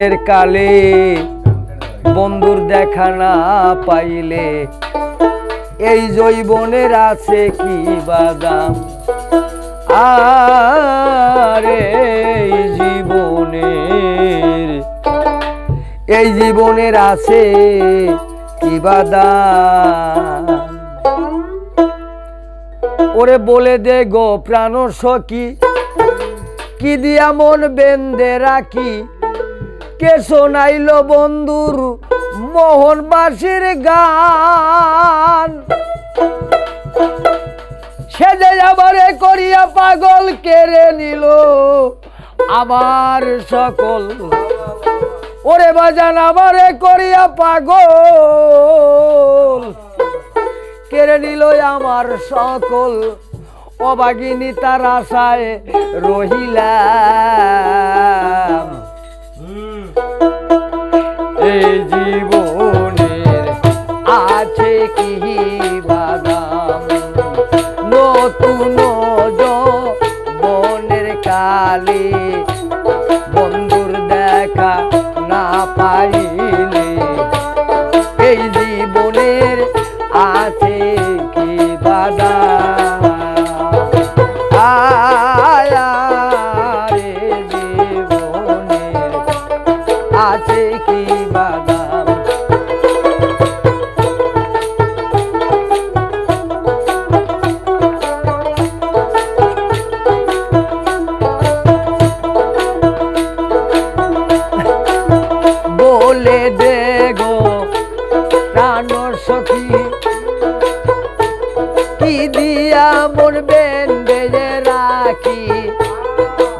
এর কালে বন্ধুর দেখা না পাইলে এই জৈবনের আছে কি বাদাম? আরে জীবনের, এই জীবনের আছে কি ওরে বলে দে গো প্রাণ সখী, কি দিয়া মন বেন্দে রাখি? কে শোনাইল বন্ধুর মোহনবাসীর গান। সে যে আবারে করিয়া পাগল কেড়ে নিল। আমার সকল ওরে বাজান আমারে করিয়া পাগল কেড়ে নিল আমার সকল। অবাগিনী তার আশায় রহিলাম এই জীবনের আছে কি বাদাম? নতুন কালে বন্ধুর দেখা না পাইলে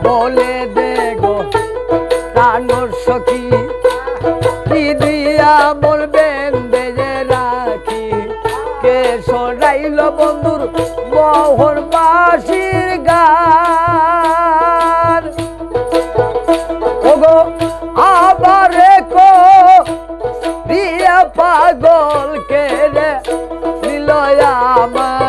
বলে দে গো সখী। দিয়া মন বেঁধে রাখি। কে শোনাইল বন্ধুর মোহন বাসির গান। ওগো, আবারে কো দিয়া পাগল কে রে, দিল আমার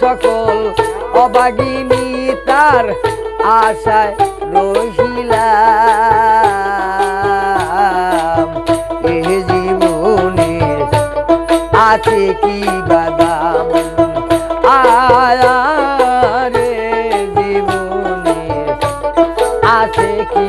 সকল অবাগিনী তার আশায় রহিলাম। এ জীবনের আছে কি বাদাম? আয়া রে জীবনের আছে কি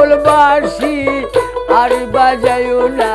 মহল বাসি আর বাজায়ও না।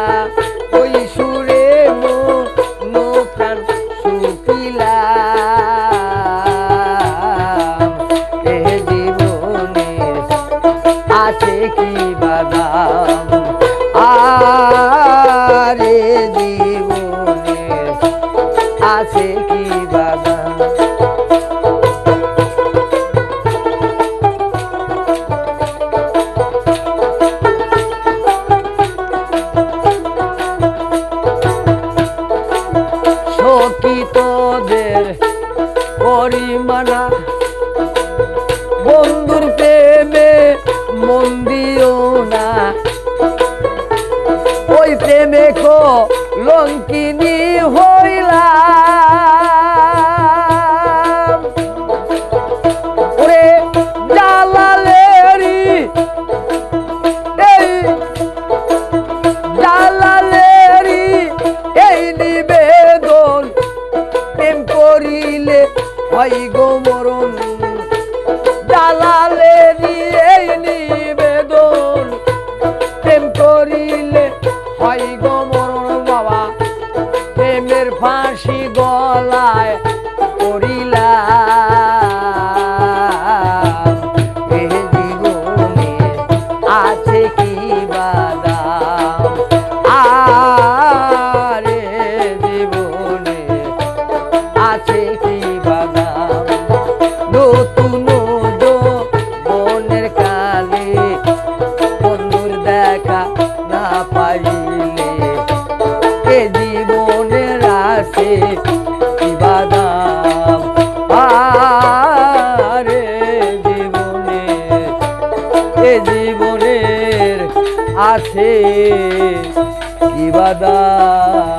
পরিমানা বন্ধুর প্রেমে মন দিও না। ওই প্রেমে কো লঙ্কিনী জালালেরি এই নিবেদন। প্রেম করিলে হয় গো মরণ বাবা প্রেমের ফাঁসি গলায় কি বাদাম